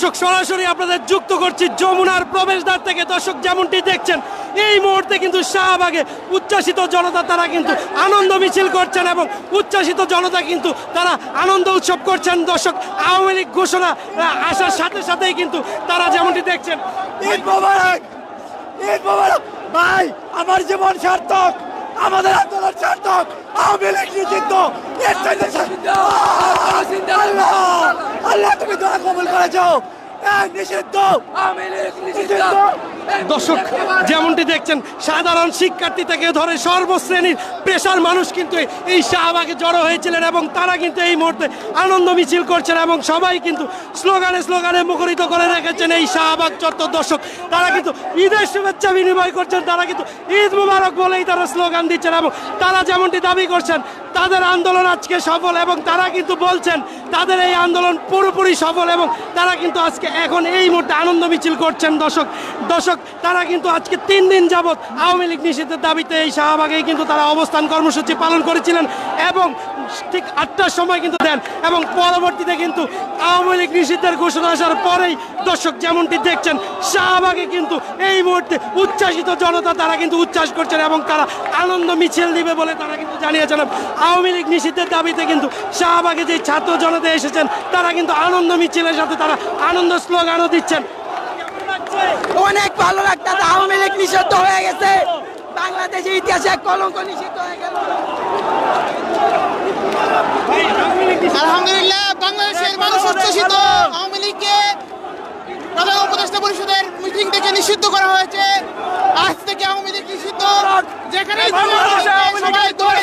দর্শক সরাসরি আপনাদের যুক্ত করছি যমুনার প্রবেশদ্বার থেকে। দর্শক যেমনটি দেখছেন এই মুহূর্তে কিন্তু শাহবাগে উচ্ছ্বাসিত জনতা তারা কিন্তু আনন্দ মিছিল করছেন এবং উচ্ছ্বাসিত জনতা কিন্তু তারা আনন্দ উৎসব করছেন। দর্শক আওয়ামী লীগ ঘোষণা আসার সাথে সাথেই কিন্তু তারা যেমনটি দেখছেন। ঈদ মোবারক ঈদ মোবারক। ভাই আমার জীবন সার্থক আমাদের আন্দোলন সার্থক আওয়ামী লীগ নিষিদ্ধ এর চাইতে আল্লাহ আল্লাহ। তুমি নিষিদ্ধ! নিষিদ্ধ! দর্শক যেমনটি দেখছেন সাধারণ শিক্ষার্থী থেকে ধরে সর্বশ্রেণীর পেশার মানুষ কিন্তু এই- এই শাহবাগে জড়ো হয়েছিলেন এবং তারা কিন্তু এই মুহূর্তে আনন্দ মিছিল করছেন এবং সবাই কিন্তু স্লোগানে স্লোগানে মুখরিত করে রেখেছেন এই শাহবাগ চত্বর। দর্শক তারা কিন্তু ঈদের শুভেচ্ছা বিনিময় করছেন তারা কিন্তু ঈদ মুবারক বলেই তারা স্লোগান দিচ্ছেন এবং তারা যেমনটি দাবি করছেন তাদের আন্দোলন আজকে সফল এবং তারা কিন্তু বলছেন তাদের এই আন্দোলন পুরোপুরি সফল এবং তারা কিন্তু আজকে এখন এই মুহূর্তে আনন্দ মিছিল করছেন দর্শক। দর্শক, তারা কিন্তু আজকে তিন দিন যাবৎ আওয়ামী লীগ নিষিদ্ধের দাবিতে এই শাহবাগেই কিন্তু তারা অবস্থান কর্মসূচি পালন করেছিলেন এবং ঠিক আটটার সময় কিন্তু দেন এবং পরবর্তীতে কিন্তু আওয়ামী লীগ নিষিদ্ধের ঘোষণা আসার পরেই দর্শক যেমনটি দেখছেন, শাহবাগে কিন্তু এই মুহূর্তে উচ্ছ্বাসিত জনতা তারা কিন্তু উচ্ছ্বাস করছেন এবং তারা আনন্দ মিছিল দিবে বলে তারা কিন্তু জানিয়েছেন। আওয়ামী লীগ নিষিদ্ধের দাবিতে কিন্তু শাহবাগে যে ছাত্র জনতা এসেছেন, তারা কিন্তু আনন্দ মিছিলের সাথে তারা আনন্দ স্লোগানও দিচ্ছেন। অনেক ভালো লাগতেছে আওয়ামী লীগ নিষিদ্ধ হয়ে গেছে। বাংলাদেশের ইতিহাসে এক কলঙ্ক নিষিদ্ধ হয়ে গেল। আলহামদুলিল্লাহ বাংলাদেশের মানুষ উচ্ছ্বসিত। আওয়ামী লীগকে প্রধান উপদেষ্টা পরিষদের মিটিং থেকে নিষিদ্ধ করা হয়েছে। আজ থেকে আওয়ামী লীগ নিষিদ্ধ। যেখানে সবাই দৌড়ে